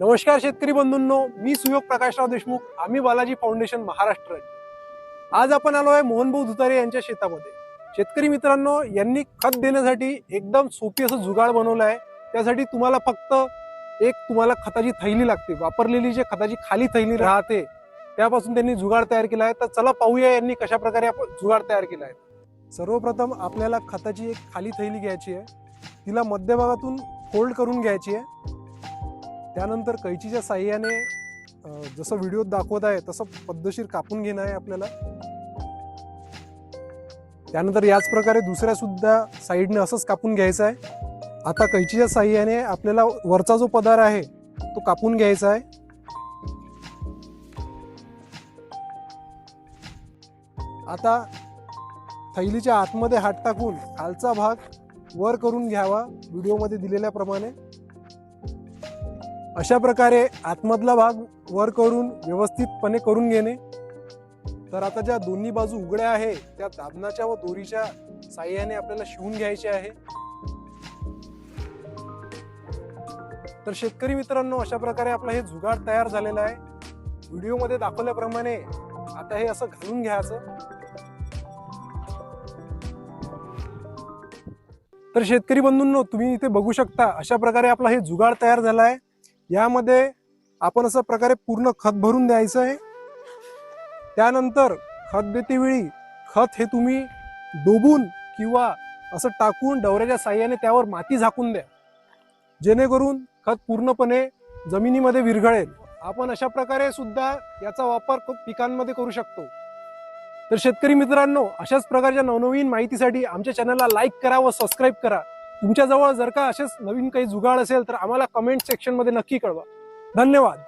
नमस्कार शेतकरी बंधूंनो मी सुयोग प्रकाशराव देशमुख आम्ही बालाजी फाउंडेशन महाराष्ट्र. आज आपण आलो आहे मोहनभाऊ धुतारे यांच्या शेतामध्ये. शेतकरी मित्रांनो यांनी खत देण्यासाठी एकदम सोपी असं जुगाड बनवलं आहे. त्यासाठी तुम्हाला फक्त एक तुम्हाला खताची थैली लागते. वापरलेली जे खताची खाली थैली राहते त्यापासून त्यांनी जुगाड तयार केला आहे. तर चला पाहूया यांनी कशा प्रकारे आपण जुगाड तयार केला आहे. सर्वप्रथम आपल्याला खताची एक खाली थैली घ्यायची आहे. तिला मध्यभागातून फोल्ड करून घ्यायची आहे. त्यानंतर कैचीच्या साह्याने जसं व्हिडिओत दाखवत आहे तसं पद्धतशीर कापून घेणं आहे आपल्याला. त्यानंतर याच प्रकारे दुसऱ्या सुद्धा साईडने असंच कापून घ्यायचं आहे. आता कैचीच्या साह्याने आपल्याला वरचा जो पदार आहे तो कापून घ्यायचा आहे. आता थैलीच्या आतमध्ये हात टाकून खालचा भाग वर करून घ्यावा व्हिडिओमध्ये दिलेल्याप्रमाणे. अशा प्रकारे आतमधला भाग वर करून व्यवस्थितपणे करून घेणे. तर आता ज्या दोन्ही बाजू उघड्या आहे त्या दाबनाच्या व दोरीच्या साह्याने आपल्याला शिवून घ्यायचे आहे. तर शेतकरी मित्रांनो अशा प्रकारे आपला हे जुगाड तयार झालेलं आहे. व्हिडिओमध्ये दाखवल्याप्रमाणे आता हे असं घालून घ्यायचं. तर शेतकरी बंधूंनो तुम्ही इथे बघू शकता अशा प्रकारे आपला हे जुगाड तयार झाला आहे. यामध्ये आपण असं प्रकारे पूर्ण खत भरून द्यायचं आहे. त्यानंतर खत देतेवेळी खत हे तुम्ही डोबून किंवा असं टाकून डवऱ्याच्या साह्याने त्यावर माती झाकून द्या. जेणेकरून खत पूर्णपणे जमिनीमध्ये विरघळेल. आपण अशा प्रकारे सुद्धा याचा वापर खूप पिकांमध्ये करू शकतो. तर शेतकरी मित्रांनो अशाच प्रकारच्या नवनवीन माहितीसाठी आमच्या चॅनलला लाईक करा व सबस्क्राईब करा. तुमच्याजवळ जर का असेच नवीन काही जुगाड असेल तर आम्हाला कमेंट सेक्शनमध्ये नक्की कळवा. धन्यवाद.